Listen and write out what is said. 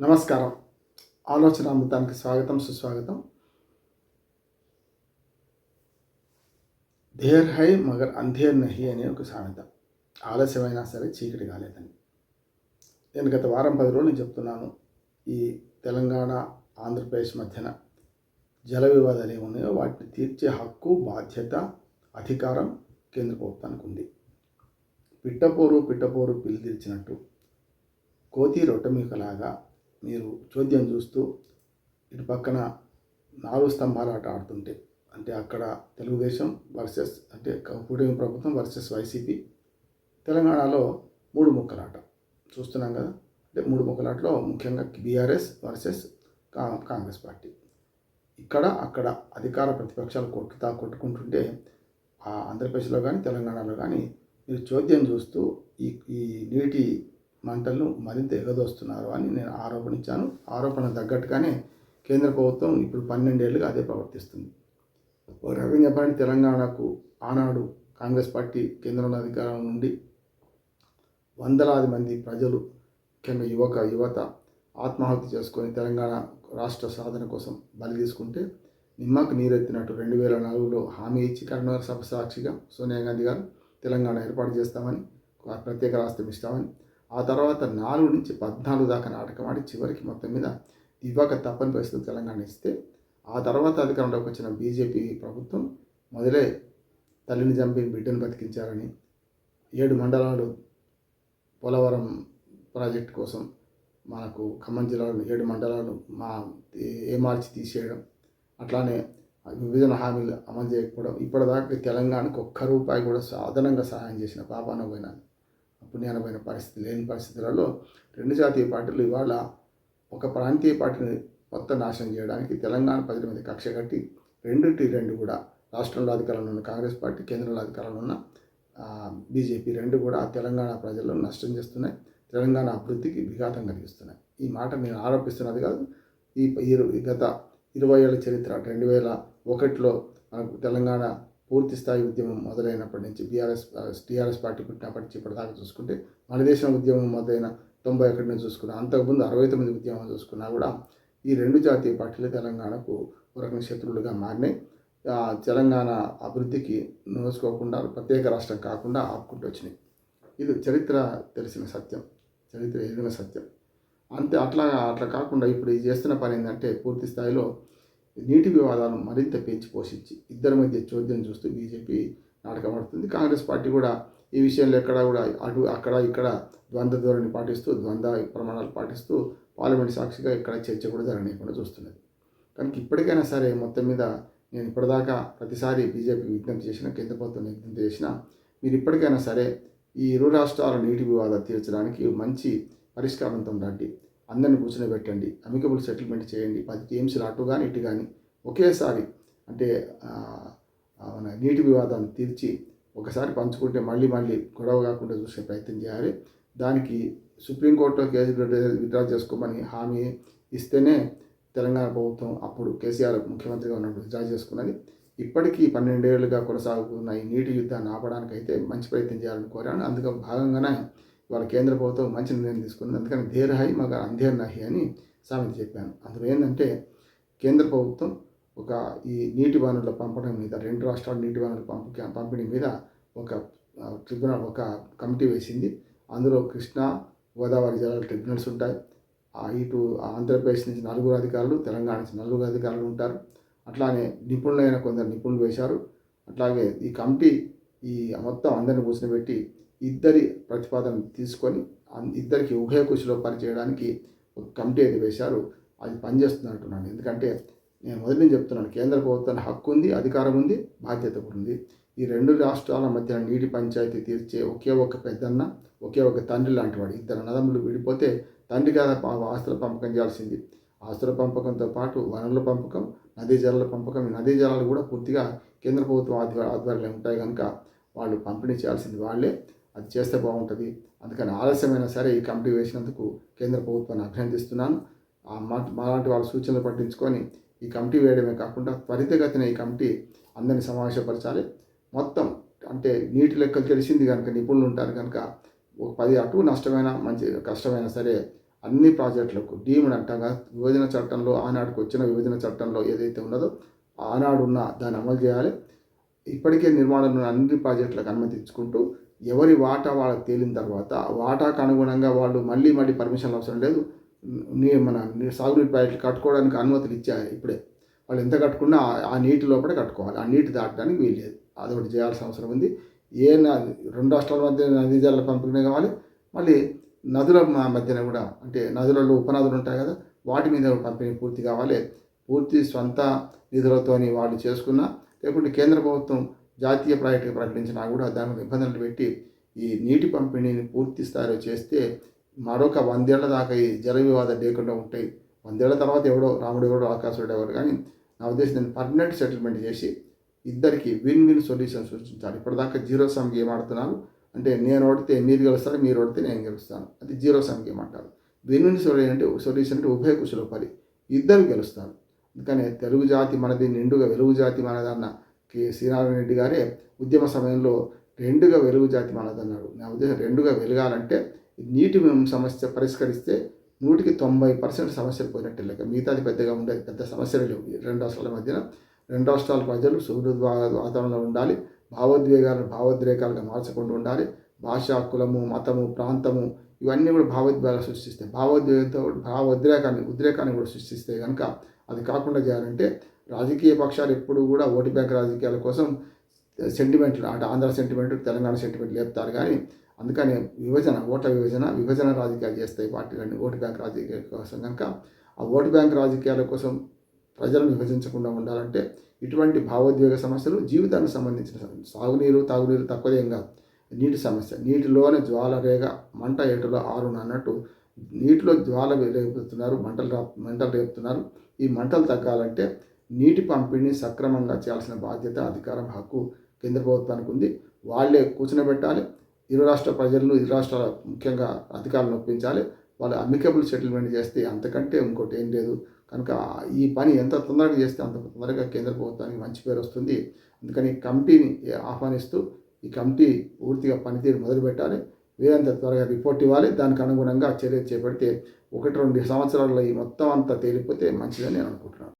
నమస్కారం. ఆలోచన అమృతానికి స్వాగతం సుస్వాగతం. ధేర్ హై మగర్ అంధేర్ నహి అనే ఒక సామెత. ఆలస్యమైనా సరే చీకటి కాలేదని. నేను గత వారం పది రోజులు నేను చెప్తున్నాను ఈ తెలంగాణ ఆంధ్రప్రదేశ్ మధ్యన జల వివాదాలు ఏమున్నాయో వాటిని తీర్చే హక్కు బాధ్యత అధికారం కేంద్ర ప్రభుత్వానికి ఉంది. పిట్టపోరు పిట్టపోరు పిల్లి తీర్చినట్టు కోతి రొట్టెమీకలాగా మీరు చోద్యం చూస్తూ ఇటు పక్కన నాలుగు స్తంభాల ఆట ఆడుతుంటే అంటే అక్కడ తెలుగుదేశం వర్సెస్ అంటే కూటమి ప్రభుత్వం వర్సెస్ వైసీపీ తెలంగాణలో మూడు ముక్కలాట. చూస్తున్నాం కదా అంటే మూడు ముక్కలాటలో ముఖ్యంగా బీఆర్ఎస్ వర్సెస్ కా కాంగ్రెస్ పార్టీ. ఇక్కడ అక్కడ అధికార ప్రతిపక్షాలు కొట్టుతా కొట్టుకుంటుంటే ఆ ఆంధ్రప్రదేశ్లో కానీ తెలంగాణలో కానీ మీరు చోద్యం చూస్తూ ఈ ఈ నీటి మంటలను మరింత ఎగదోస్తున్నారు అని నేను ఆరోపణించాను. ఆరోపణ తగ్గట్టుగానే కేంద్ర ప్రభుత్వం ఇప్పుడు పన్నెండేళ్ళుగా అదే ప్రవర్తిస్తుంది. ఓ రకంగా చెప్పాలంటే తెలంగాణకు ఆనాడు కాంగ్రెస్ పార్టీ కేంద్రంలో అధికారం నుండి వందలాది మంది ప్రజలు ముఖ్యంగా యువక యువత ఆత్మహత్య చేసుకొని తెలంగాణ రాష్ట్ర సాధన కోసం బలి తీసుకుంటే నిమ్మకు నీరెత్తినట్టు రెండు వేల నాలుగులో హామీ ఇచ్చి కరీంనగర్ సభ సాక్షిగా సోనియా గాంధీ గారు తెలంగాణ ఏర్పాటు చేస్తామని ప్రత్యేక రాష్ట్రం ఇస్తామని ఆ తర్వాత నాలుగు నుంచి పద్నాలుగు దాకా నాటకం ఆడి చివరికి మొత్తం మీద ఇవ్వక తప్పని పరిస్థితులు తెలంగాణ ఇస్తే ఆ తర్వాత అధికారంలోకి వచ్చిన బీజేపీ ప్రభుత్వం మొదలే తల్లిని చంపి బిడ్డను బతికించారని ఏడు మండలాలు పోలవరం ప్రాజెక్ట్ కోసం మనకు ఖమ్మం జిల్లాలో ఏడు మండలాలు మా ఏ మార్చి తీసేయడం అట్లానే విభజన హామీలు అమలు చేయకపోవడం ఇప్పటిదాకా తెలంగాణకు ఒక్క రూపాయి కూడా సాధనంగా సహాయం చేసిన పాపాన పోయినాను పుణ్యాన పరిస్థితి లేని పరిస్థితులలో రెండు జాతీయ పార్టీలు ఇవాళ ఒక ప్రాంతీయ పార్టీని మొత్తం నాశనం చేయడానికి తెలంగాణ ప్రజల మీద కక్ష కట్టి రెండుటి రెండు కూడా రాష్ట్రంలో అధికారంలో ఉన్న కాంగ్రెస్ పార్టీ కేంద్రంలో అధికారంలో ఉన్న బీజేపీ రెండు కూడా తెలంగాణ ప్రజలను నష్టం చేస్తున్నాయి. తెలంగాణ అభివృద్ధికి విఘాతం కలిగిస్తున్నాయి. ఈ మాట నేను ఆరోపిస్తున్నది కాదు. ఈ ఈ గత ఇరవై ఏళ్ళ చరిత్ర రెండు వేల ఒకటిలో మనకు తెలంగాణ పూర్తి స్థాయి ఉద్యమం మొదలైనప్పటి నుంచి బీఆర్ఎస్ టీఆర్ఎస్ పార్టీ పుట్టినప్పటి నుంచి ఇప్పటిదాకా చూసుకుంటే మన దేశం ఉద్యమం మొదలైన తొంభై ఒకటి నుంచి చూసుకున్నా అంతకుముందు అరవై తొమ్మిది ఉద్యమం చూసుకున్నా కూడా ఈ రెండు జాతీయ పార్టీలు తెలంగాణకు ఒక రకం శత్రువులుగా మారినాయి. తెలంగాణ అభివృద్ధికి నోసుకోకుండా ప్రత్యేక రాష్ట్రం కాకుండా ఆపుకుంటూ వచ్చినాయి. ఇది చరిత్ర తెలిసిన సత్యం. చరిత్ర ఎదిగిన సత్యం. అంతే అట్లా అట్లా కాకుండా ఇప్పుడు ఇది చేస్తున్న పని ఏంటంటే పూర్తి స్థాయిలో నీటి వివాదాలను మరింత పెంచి పోషించి ఇద్దరి మధ్య చోద్యం చూస్తూ బీజేపీ నాటకమడుతుంది. కాంగ్రెస్ పార్టీ కూడా ఈ విషయంలో ఎక్కడ కూడా అటు అక్కడ ఇక్కడ ద్వంద్వ ధోరణి పాటిస్తూ ద్వంద్వ ప్రమాణాలు పాటిస్తూ పార్లమెంట్ సాక్షిగా ఇక్కడ చర్చ కూడా జరగనీయకుండా చూస్తున్నది. కనుక ఇప్పటికైనా సరే మొత్తం మీద నేను ఇప్పటిదాకా ప్రతిసారి బీజేపీ విజ్ఞప్తి చేసిన కేంద్ర ప్రభుత్వం విజ్ఞప్తి చేసిన మీరు ఇప్పటికైనా సరే ఈ ఇరు రాష్ట్రాల నీటి వివాదాలు తీర్చడానికి మంచి పరిష్కారంతో రండి అందరిని కూర్చొని పెట్టండి అమికబుల్ సెటిల్మెంట్ చేయండి పది టీమ్స్లు అటు కానీ ఇటు కానీ ఒకేసారి అంటే మన నీటి వివాదాన్ని తీర్చి ఒకసారి పంచుకుంటే మళ్ళీ మళ్ళీ గొడవ కాకుండా చూసే ప్రయత్నం చేయాలి. దానికి సుప్రీంకోర్టులో కేసు విత్డ్రా చేసుకోమని హామీ ఇస్తేనే తెలంగాణ ప్రభుత్వం అప్పుడు కేసీఆర్ ముఖ్యమంత్రిగా ఉన్నప్పుడు విత్డ్రా చేసుకున్నది. ఇప్పటికీ పన్నెండేళ్ళుగా కొనసాగుతున్న ఈ నీటి యుద్ధాన్ని ఆపడానికైతే మంచి ప్రయత్నం చేయాలని కోరాను. అందుకు భాగంగానే వాళ్ళ కేంద్ర ప్రభుత్వం మంచి నిర్ణయం తీసుకుంది. అందుకని ధీరహాయి మాకు అంధేర్ నహి అని సామెత చెప్పాను. అందులో ఏంటంటే కేంద్ర ప్రభుత్వం ఒక ఈ నీటి వనరుల పంపడం మీద రెండు రాష్ట్రాల నీటి వనరుల పంప పంపిణీ మీద ఒక ట్రిబ్యునల్ ఒక కమిటీ వేసింది. అందులో కృష్ణా గోదావరి జిల్లాల ట్రిబ్యునల్స్ ఉంటాయి. ఇటు ఆంధ్రప్రదేశ్ నుంచి నలుగురు అధికారులు తెలంగాణ నుంచి నలుగురు అధికారులు ఉంటారు. అట్లానే నిపుణులైన కొందరు నిపుణులు వేశారు. అట్లాగే ఈ కమిటీ ఈ మొత్తం అందరిని కూర్చోబెట్టి ఇద్దరి ప్రతిపాదన తీసుకొని ఇద్దరికి ఉభయ కృషిలో పనిచేయడానికి ఒక కమిటీ అయితే వేశారు. అది పనిచేస్తున్నట్టున్నాను ఎందుకంటే నేను మొదటి నుంచి చెప్తున్నాను కేంద్ర ప్రభుత్వానికి హక్కు ఉంది అధికారం ఉంది బాధ్యత కూడా ఉంది. ఈ రెండు రాష్ట్రాల మధ్య నీటి పంచాయతీ తీర్చే ఒకే ఒక పెద్దన్న ఒకే ఒక తండ్రి లాంటి వాడు. ఇద్దరు నదములు విడిపోతే తండ్రి కాద ఆస్తుల పంపకం చేయాల్సింది. ఆస్తుల పంపకంతో పాటు వనరుల పంపకం నదీ జలాల పంపకం ఈ నదీ జలాలు కూడా పూర్తిగా కేంద్ర ప్రభుత్వం ఆధ్వర్యంలో ఉంటాయి కనుక వాళ్ళు పంపిణీ చేయాల్సింది వాళ్ళే. అది చేస్తే బాగుంటుంది. అందుకని ఆలస్యమైనా సరే ఈ కమిటీ వేసినందుకు కేంద్ర ప్రభుత్వాన్ని అభినందిస్తున్నాను మాలాంటి వాళ్ళ సూచనలు పట్టించుకొని ఈ కమిటీ వేయడమే కాకుండా త్వరితగతిన ఈ కమిటీ అందరిని సమావేశపరచాలి. మొత్తం అంటే నీటి లెక్కలు తెలిసింది కనుక నిపుణులు ఉంటారు కనుక ఒక పది అటు నష్టమైన మంచి కష్టమైనా సరే అన్ని ప్రాజెక్టులకు డీమ్డ్ అంటాగా విభజన చట్టంలో ఆనాడుకు వచ్చిన విభజన చట్టంలో ఏదైతే ఉన్నదో ఆనాడు ఉన్న దాన్ని అమలు చేయాలి. ఇప్పటికే నిర్మాణంలో అన్ని ప్రాజెక్టులకు అనుమతించుకుంటూ ఎవరి వాటా వాళ్ళకి తేలిన తర్వాత వాటాకు అనుగుణంగా వాళ్ళు మళ్ళీ మళ్ళీ పర్మిషన్లు అవసరం లేదు. నీ మన సాగునీటి ప్రాజెక్టులు కట్టుకోవడానికి అనుమతులు ఇచ్చారు ఇప్పుడే. వాళ్ళు ఎంత కట్టుకున్నా ఆ- నీటి లోపల కట్టుకోవాలి. ఆ నీటి దాటడానికి వీల్లేదు. అదొకటి చేయాల్సిన అవసరం ఉంది. ఏ నది రెండు రాష్ట్రాల మధ్య నదీ జల పంపిణీ కావాలి. మళ్ళీ నదుల మధ్యన కూడా అంటే నదులలో ఉపనదులు ఉంటాయి కదా వాటి మీద పంపిణీ పూర్తి కావాలి. పూర్తి స్వంత నిధులతోని వాళ్ళు చేసుకున్న లేకుంటే కేంద్ర ప్రభుత్వం జాతీయ ప్రాజెక్టు ప్రకటించినా కూడా దాని నిబంధనలు పెట్టి ఈ నీటి పంపిణీని పూర్తి స్థాయిలో చేస్తే మరొక వందేళ్ళ దాకా ఈ జల వివాదాలు లేకుండా ఉంటాయి. వందేళ్ళ తర్వాత ఎవడో రాముడు ఎవడో ఆకాశుడు ఎవరు కానీ నా ఉద్దేశం దాన్ని పర్మనెంట్ సెటిల్మెంట్ చేసి ఇద్దరికి విన్ విన్ సొల్యూషన్ సృష్టించాలి. ఇప్పటిదాకా జీరో సమ్ గేమ్ ఆడుతున్నాను అంటే నేను ఓడితే మీరు గెలుస్తారు మీరు ఓడితే నేను గెలుస్తాను. అది జీరో సమ్ గేమ్ అంటారు. విన్ విన్ సొల్యూషన్ అంటే సొల్యూషన్ అంటే ఉభయ కుశల పని ఇద్దరు గెలుస్తారు. అందుకనే తెలుగు జాతి మనది నిండుగా వెలుగు జాతి మనదన్న కె శ్రీనారాయణ రెడ్డి గారే ఉద్యమ సమయంలో రెండుగా వెలుగు జాతి మనదన్నాడు నా ఉద్దేశం రెండుగా వెలగాలంటే నీటి సమస్య పరిష్కరిస్తే నూటికి తొంభై పర్సెంట్ సమస్యలు పోయినట్టు లెక్క. మిగతాది పెద్దగా ఉండేది పెద్ద సమస్యలు లేవు. ఈ రెండు రాష్ట్రాల మధ్యన రెండు రాష్ట్రాల ప్రజలు సుహృద్ వాతావరణంలో ఉండాలి. భావోద్వేగాలను భావోద్రేకాలుగా మార్చకుండా ఉండాలి. భాష కులము మతము ప్రాంతము ఇవన్నీ కూడా భావోద్వేగాలు సృష్టిస్తాయి. భావోద్వేగంతో భావోద్రేకాన్ని ఉద్రేకాన్ని కూడా సృష్టిస్తాయి కనుక అది కాకుండా చేయాలంటే రాజకీయ పక్షాలు ఎప్పుడు కూడా ఓటు బ్యాంక్ రాజకీయాల కోసం సెంటిమెంట్లు అంటే ఆంధ్ర సెంటిమెంట్ తెలంగాణ సెంటిమెంట్ లేపుతారు కానీ అందుకనే విభజన ఓట్ల విభజన విభజన రాజకీయాలు చేస్తాయి పార్టీలన్నీ ఓటు బ్యాంక్ రాజకీయాల కోసం కనుక. ఆ ఓటు బ్యాంక్ రాజకీయాల కోసం ప్రజలను విభజించకుండా ఉండాలంటే ఇటువంటి భావోద్వేగ సమస్యలు జీవితానికి సంబంధించిన సాగునీరు తాగునీరు తక్కువదేం కాదు. నీటి సమస్య నీటిలోనే జ్వాల రేగ మంట ఏటలో ఆరున అన్నట్టు నీటిలో జ్వాల రేపుతున్నారు మంటలు రా మంటలు రేపుతున్నారు. ఈ మంటలు తగ్గాలంటే నీటి పంపిణీ సక్రమంగా చేయాల్సిన బాధ్యత అధికారం హక్కు కేంద్ర ప్రభుత్వానికి ఉంది. వాళ్ళే కూర్చునబెట్టాలి. ఇరు రాష్ట్ర ప్రజలను ఇరు రాష్ట్రాల ముఖ్యంగా అధికారులను ఒప్పించాలి. వాళ్ళు అమికబుల్ సెటిల్మెంట్ చేస్తే అంతకంటే ఇంకోటి ఏం లేదు. కనుక ఈ పని ఎంత తొందరగా చేస్తే అంత తొందరగా కేంద్ర ప్రభుత్వానికి మంచి పేరు వస్తుంది. అందుకని కమిటీని ఆహ్వానిస్తూ ఈ కమిటీ పూర్తిగా పనితీరు మొదలుపెట్టాలి. వీరంత త్వరగా రిపోర్ట్ ఇవ్వాలి. దానికి అనుగుణంగా చర్య చేపడితే ఒకటి రెండు సంవత్సరాల్లో ఈ మొత్తం అంతా తేలిపోతే మంచిదని నేను అనుకుంటున్నాను.